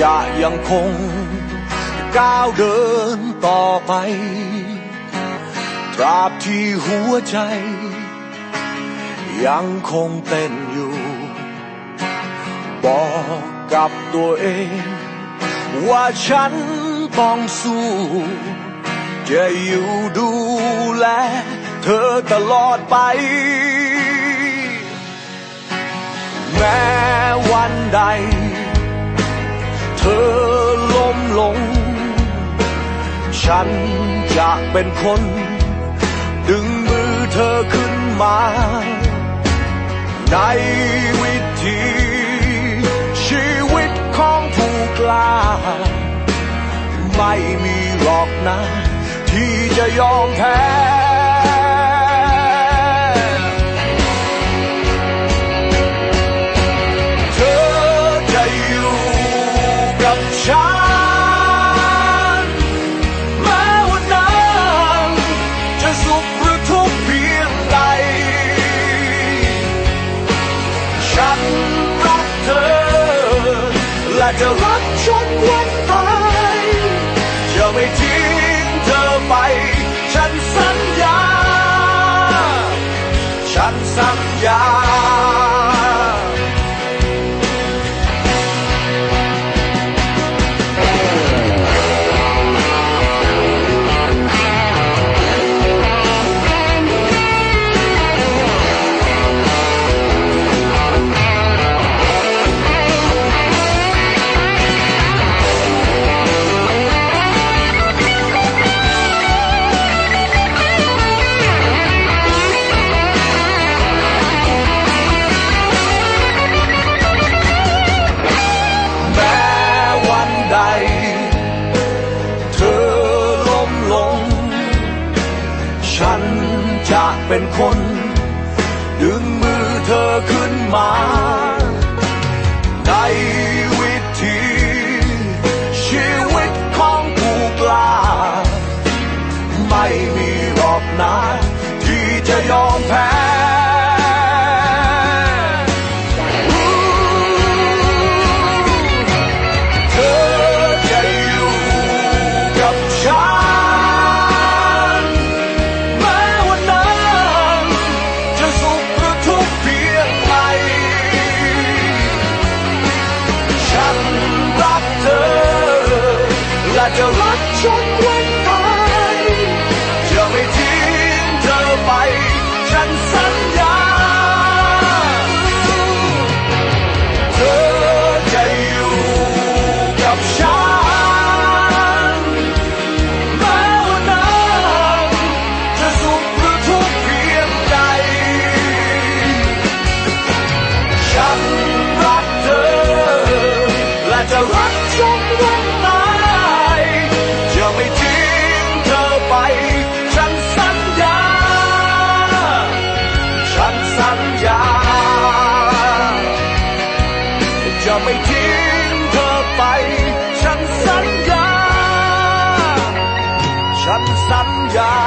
จะยังคงก้าวเดินต่อไป ตราบที่หัวใจ ยังคงเต้นอยู่ บอกกับตัวเอง ว่าฉันต้องสู้ จะอยู่ดูแลเธอตลอดไป แม้วันใด ฉันจะเป็นคน ดึงมือเธอขึ้นมา ในวิธีชีวิตของผู้กล้า ไม่มีหรอกนะ ที่จะยอมแพ้เธอจะอยู่กับฉัน และจะรักจนวันตายจะไม่ทิ้งเธอไป ฉันสัญญา ฉันสัญญา เป็นคน ดึงมือเธอขึ้นมา รักวันตายจะไม่ทิ้งเธอไป ฉันสัญญา เธอจะอยู่กับฉันแม้วันนั้นจะสุขหรือทุกข์เพียงใด ฉันรักเธอและจะรัก จะไม่ทิ้งเธอไป ฉันสัญญา ฉันสัญญา